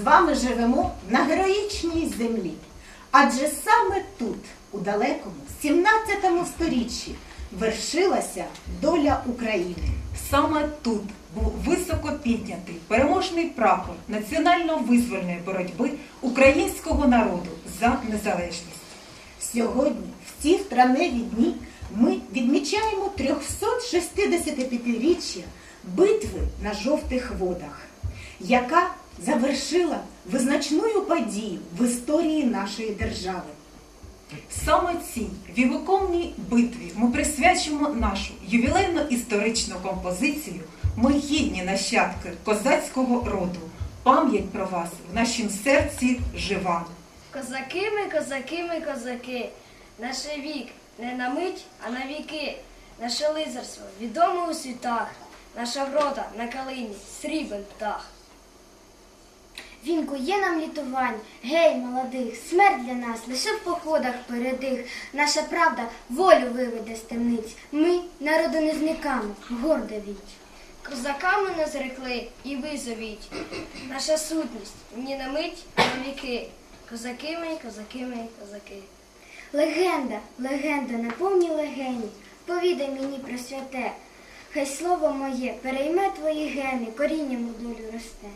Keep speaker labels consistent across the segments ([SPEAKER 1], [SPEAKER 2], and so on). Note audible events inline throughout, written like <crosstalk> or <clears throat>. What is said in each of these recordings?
[SPEAKER 1] з вами живемо на героїчній землі. Адже саме тут, у далекому 17 сторіччі, вершилася доля України.
[SPEAKER 2] Саме тут був високо піднятий переможний прапор національно-визвольної боротьби українського народу за незалежність.
[SPEAKER 1] Сьогодні, в ці травневі дні, ми відмічаємо 365-річчя битви на жовтих водах, яка завершила визначною подію в історії нашої держави.
[SPEAKER 2] Саме цій вівокомній битві ми присвячимо нашу ювілейну історичну композицію Ми гідні нащадки козацького роду. Пам'ять про вас в нашім серці жива.
[SPEAKER 3] Козаки ми, козаки ми, козаки, наш вік не на мить, а на віки. Наше лицарство відоме у світах, наша врода на калині, срібен птах.
[SPEAKER 4] Він кує нам літувань, гей, молодих, смерть для нас лише в походах передих. Наша правда волю виведе з темниць. Ми, народу не зниками, горда віч.
[SPEAKER 3] Козаками не зрекли і ви зовіть. Наша сутність ні на мить, а на віки. Козаки ми, козаки ми, козаки.
[SPEAKER 4] Легенда, легенда на повній легені, повідай мені про святе. Хай слово моє перейме твої гени, корінням у долю росте.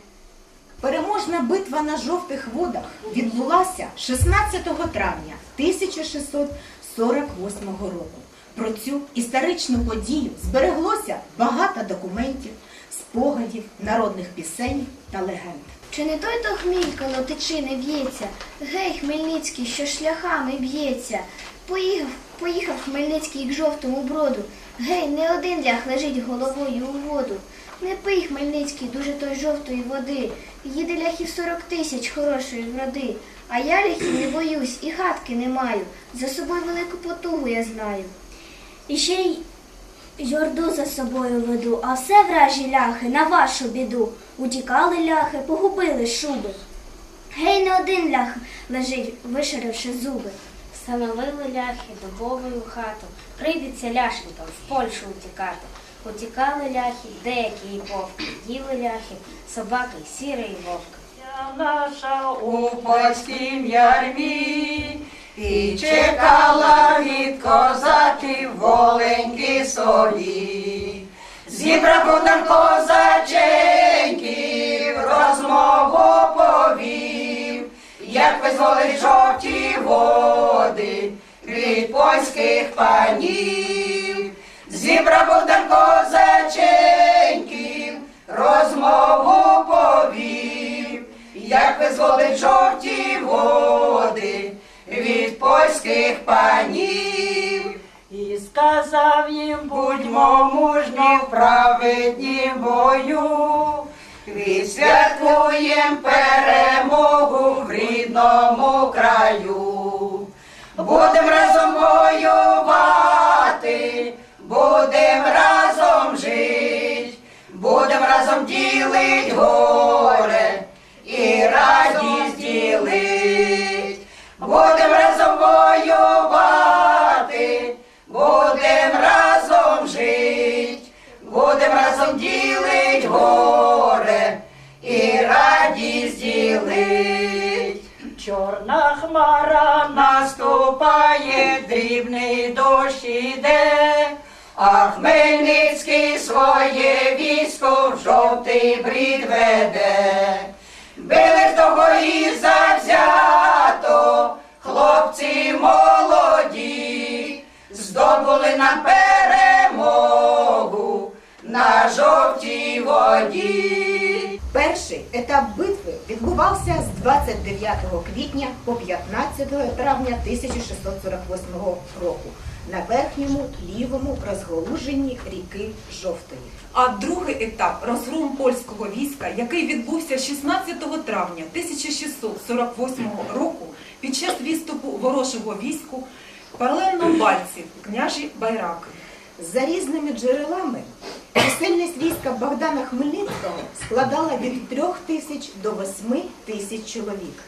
[SPEAKER 1] Переможна битва на жовтих водах відбулася 16 травня 1648 року. Про цю історичну подію збереглося багато документів, спогадів, народних пісень та легенд.
[SPEAKER 4] Чи не той то хміль, коло тичини в'ється? Гей, Хмельницький, що шляхами б'ється. Поїхав, поїхав Хмельницький к жовтому броду. Гей, не один лях лежить головою у воду. Не пий, Хмельницький, дуже той жовтої води. Їде ляхів сорок тисяч хорошої вроди. А я ляхів не боюсь і хатки не маю. За собою велику потугу я знаю. І ще й Жорду за собою веду, а все вражі ляхи на вашу біду. Утікали ляхи, погубили шуби. Гей, не один лях лежить, вишаривши зуби.
[SPEAKER 5] Встановили ляхи дубовою хату, прийдеться ляшникам в Польщу утікати. Утікали ляхи, деякі і вовки, їли ляхи, собаки, сірий вовк.
[SPEAKER 6] наша у польськім ярмі, і чекала від козаків воленькі солі. Зібрав Богдан козаченьків, розмову повів, як визволить жовті води від польських панів. Зібрав Богдан козаченьків, розмову повів, як визволить жовті води від польських панів. І сказав їм, будьмо мужні в праведні бою, відсвяткуєм перемогу в рідному краю. Будем разом воювати, дощ іде, а Хмельницький своє військо в жовтий брід веде. Били ж того і завзято, хлопці молоді, здобули нам перемогу на жовтій воді.
[SPEAKER 1] Перший етап битви відбувався з 29 квітня по 15 травня 1648 року на верхньому лівому розголуженні ріки Жовтої.
[SPEAKER 2] А другий етап розгром польського війська, який відбувся 16 травня 1648 року під час відступу ворожого війську паралельно Бальці, княжі Байраки.
[SPEAKER 1] За різними джерелами чисельність війська Богдана Хмельницького складала від 3 тисяч до 8 тисяч чоловік.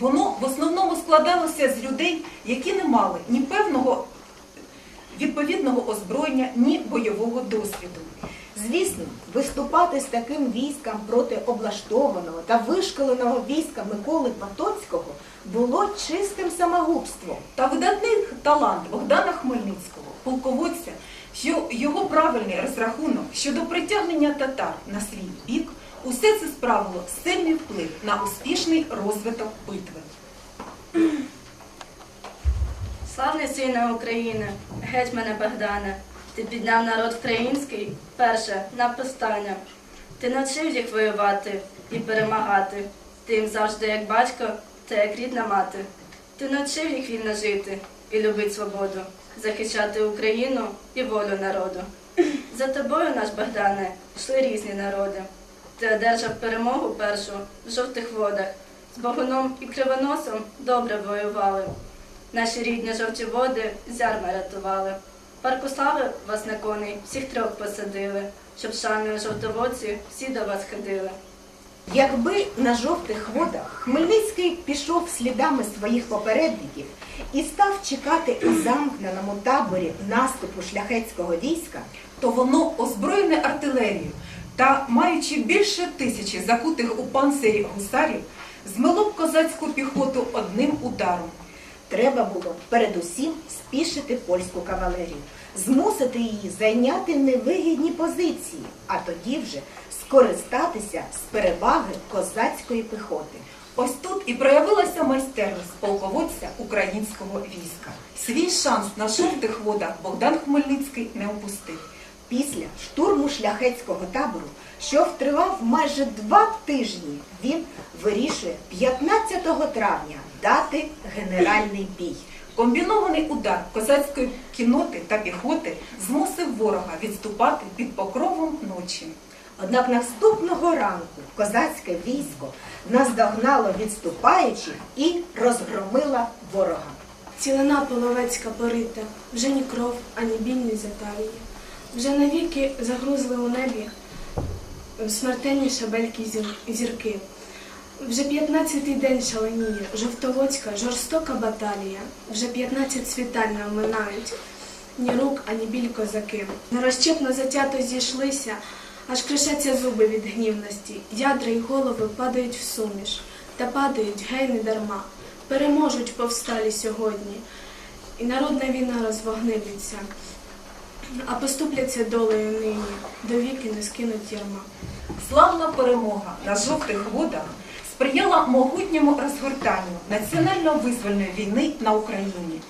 [SPEAKER 2] Воно в основному складалося з людей, які не мали ні певного відповідного озброєння, ні бойового досвіду.
[SPEAKER 1] Звісно, виступати з таким військом проти облаштованого та вишколеного війська Миколи Потоцького було чистим самогубством.
[SPEAKER 2] Та видатний талант Богдана Хмельницького, полководця, його правильний розрахунок щодо притягнення татар на свій бік, усе це справило сильний вплив на успішний розвиток битви.
[SPEAKER 7] Славний сине України, гетьмане Богдане, ти підняв народ український перше на повстання. Ти навчив їх воювати і перемагати. Ти їм завжди як батько та як рідна мати. Ти навчив їх вільно жити і любить свободу, захищати Україну і волю народу. За тобою, наш Богдане, йшли різні народи. Ти одержав перемогу першу в жовтих водах. З Богуном і Кривоносом добре воювали. Наші рідні жовті води зярми рятували. Парку слави вас на коней всіх трьох посадили, щоб шаною жовтоводці всі до вас ходили.
[SPEAKER 1] Якби на жовтих водах Хмельницький пішов слідами своїх попередників і став чекати у замкненому таборі наступу шляхетського війська,
[SPEAKER 2] то воно озброєне артилерією та, маючи більше тисячі закутих у панцирі гусарів, змило б козацьку піхоту одним ударом.
[SPEAKER 1] Треба було передусім спішити польську кавалерію, змусити її зайняти невигідні позиції, а тоді вже скористатися з переваги козацької піхоти.
[SPEAKER 2] Ось тут і проявилася майстерність полководця українського війська. Свій шанс на жовтих водах Богдан Хмельницький не опустив.
[SPEAKER 1] Після штурму шляхетського табору, що втривав майже два тижні, він вирішує 15 травня дати генеральний бій.
[SPEAKER 2] Комбінований удар козацької кіноти та піхоти змусив ворога відступати під покровом ночі.
[SPEAKER 1] Однак наступного ранку козацьке військо наздогнало відступаючих і розгромило ворога.
[SPEAKER 8] Цілина половецька порита, вже ні кров, ані біль не затаює. Вже навіки загрузли у небі смертельні шабельки зірки. Вже п'ятнадцятий день шаленіє, жовтоводська, жорстока баталія. Вже п'ятнадцять світаль не оминають, ні рук, ані біль козаки. Нерозчепно затято зійшлися, аж кришаться зуби від гнівності. Ядра й голови падають в суміш, та падають гей не дарма. Переможуть повсталі сьогодні, і народна війна розвогнилиться, а поступляться долею нині, довіки не скинуть ярма.
[SPEAKER 2] Славна перемога на жовтих водах сприяла могутньому розгортанню національно-визвольної війни на Україні.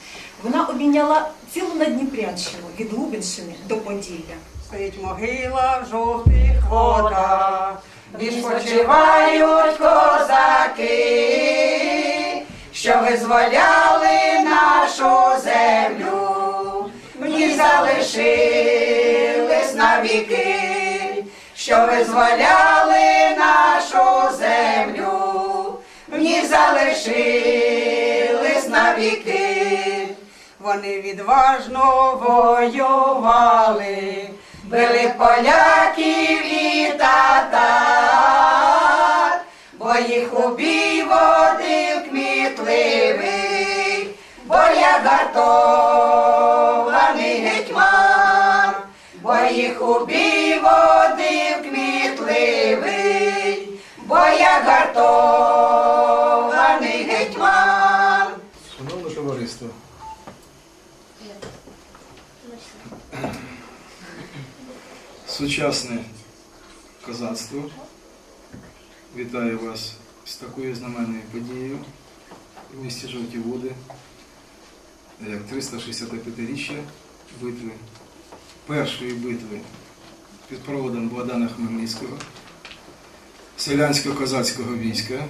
[SPEAKER 2] Вона обійняла цілу Надніпрянщину від Лубенщини до Поділля.
[SPEAKER 6] Стоїть могила в жовтих водах, відпочивають козаки, що визволяли нашу землю, ній залишились навіки, що визволяли нашу землю, ній залишились навіки. Вони відважно воювали, били поляків і татар, бо їх у бій водив кмітливий, бо я гетьман, бо їх у бій водив кмітливий, бо я гартований гетьман.
[SPEAKER 9] Шановне товариство, сучасне козацтво вітаю вас з такою знаменною подією в місті Жовті Води, як 365-річчя битви, першої битви під проводом Богдана Хмельницького, селянсько-козацького війська,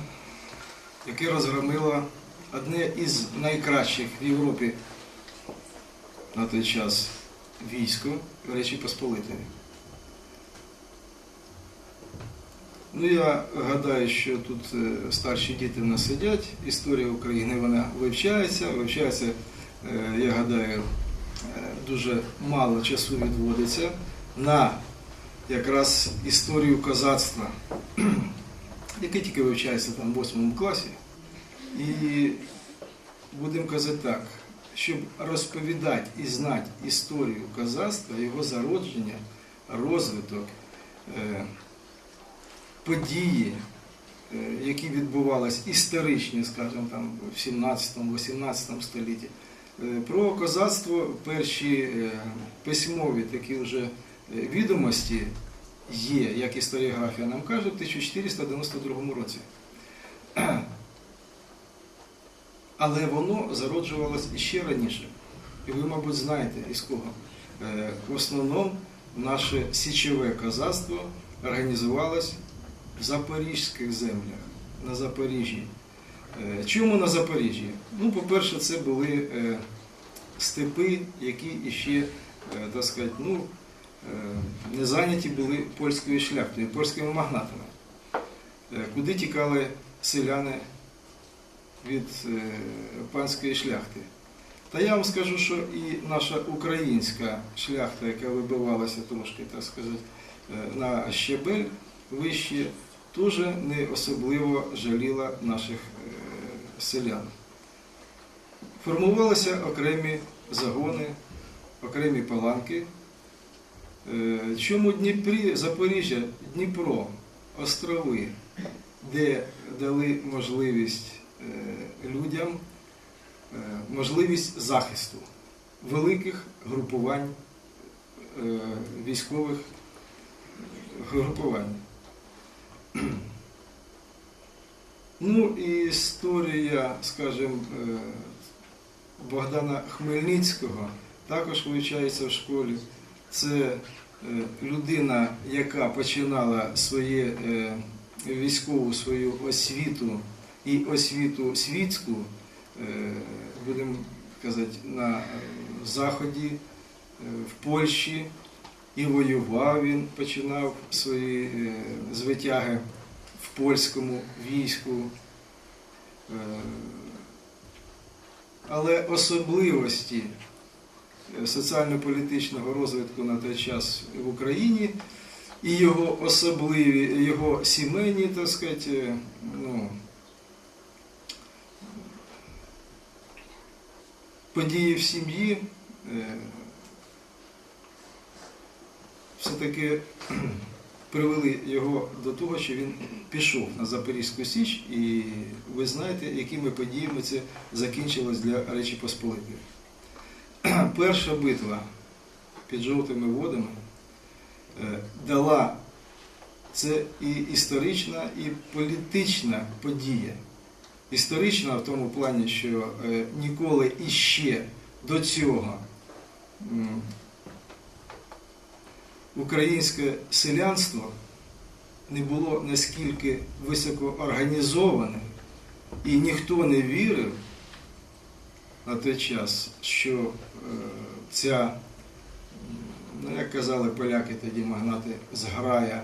[SPEAKER 9] яке розгромило одне із найкращих в Європі на той час військо Речі Посполитої. Ну, я гадаю, що тут е, старші діти в нас сидять. Історія України вона вивчається. Вивчається, е, я гадаю, дуже мало часу відводиться на якраз історію козацтва, <clears throat> яке тільки вивчається там в 8 класі. І будемо казати так, щоб розповідати і знати історію козацтва, його зародження, розвиток, е, події, е, які відбувалися історичні, скажімо, там в 17-18 столітті. Е, Про козацтво перші е, письмові такі вже е, відомості є, як історіографія нам каже, в 1492 році. <clears throat> Але воно зароджувалось іще раніше. І ви, мабуть, знаєте, із кого. В основному наше січове козацтво організувалось в запорізьких землях, на Запоріжжі. Е, Чому на Запоріжжі? Ну, по-перше, це були е, степи, які іще, е, так сказати, ну, не зайняті були польською шляхтою, польськими магнатами, куди тікали селяни від панської шляхти. Та я вам скажу, що і наша українська шляхта, яка вибивалася трошки, так сказати, на щебель вище, теж не особливо жаліла наших е, селян. Формувалися окремі загони, окремі паланки. Е, Чому Дніпрі, Запоріжжя, Дніпро, острови, де дали можливість е, людям можливість захисту великих групувань військових групувань. Ну і історія, скажімо, е, Богдана Хмельницького також вивчається в школі. Це е, людина, яка починала своє е, військову свою освіту і освіту світську, будемо казати, на Заході, в Польщі, і воював він, починав свої е, звитяги в польському війську. Е, Але особливості е, соціально-політичного розвитку на той час в Україні і його особливі, його сімейні, так сказати, ну, події в сім'ї все-таки <clears throat> привели його до того, що він пішов на Запорізьку Січ, і ви знаєте, якими подіями це закінчилось для Речі Посполитої. <clears throat> Перша битва під жовтими водами е, дала це і історична, і політична подія. Історична в тому плані, що е, ніколи іще до цього українське селянство не було наскільки високоорганізоване, і ніхто не вірив на той час, що е, ця, ну як казали поляки тоді магнати, зграя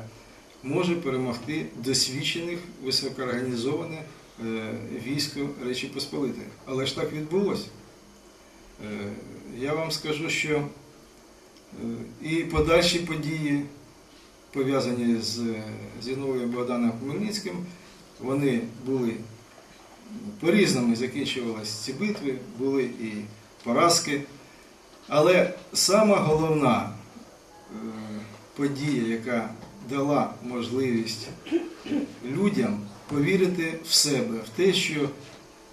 [SPEAKER 9] може перемогти досвідчених, високоорганізованих е, військо Речі Посполитої. Але ж так відбулося. Е, Я вам скажу, що і подальші події, пов'язані з Зіновою Богданом Хмельницьким, вони були по-різному закінчувалися ці битви, були і поразки. Але сама головна е, подія, яка дала можливість людям повірити в себе, в те, що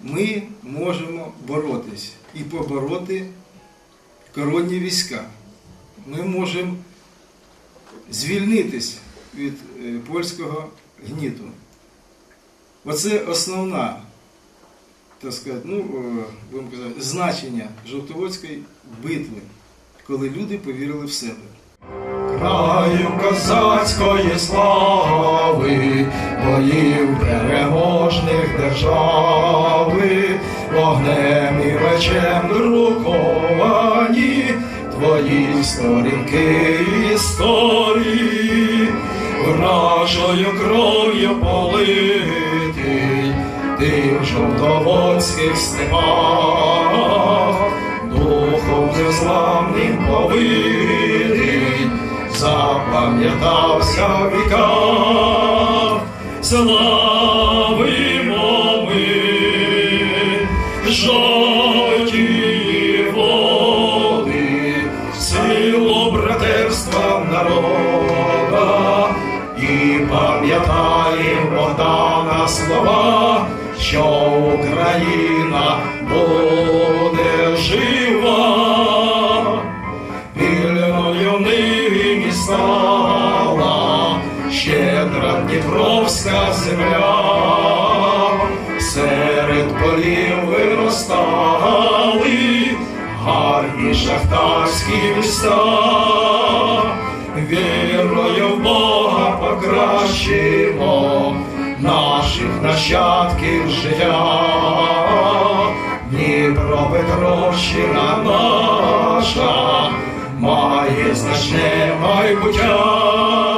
[SPEAKER 9] ми можемо боротись і побороти коронні війська. Ми можемо звільнитись від е, польського гніту. Оце основна, так сказати, ну, е, будемо казати, значення Жовтоводської битви, коли люди повірили в себе.
[SPEAKER 10] Краю козацької слави, боїв переможних держави, вогнем і мечем друковані твої сторінки історії, вражою кров'ю политий, ти в жовтоводських степах, духом незламним повитий, запам'ятався в віках,
[SPEAKER 9] слова, що Україна буде жива, вільною нині стала щедра Дніпровська земля, серед полів виростали гарні шахтарські міста, вірою в Бога покращимо наших нащадків життя. Дніпропетровщина наша має значне майбуття.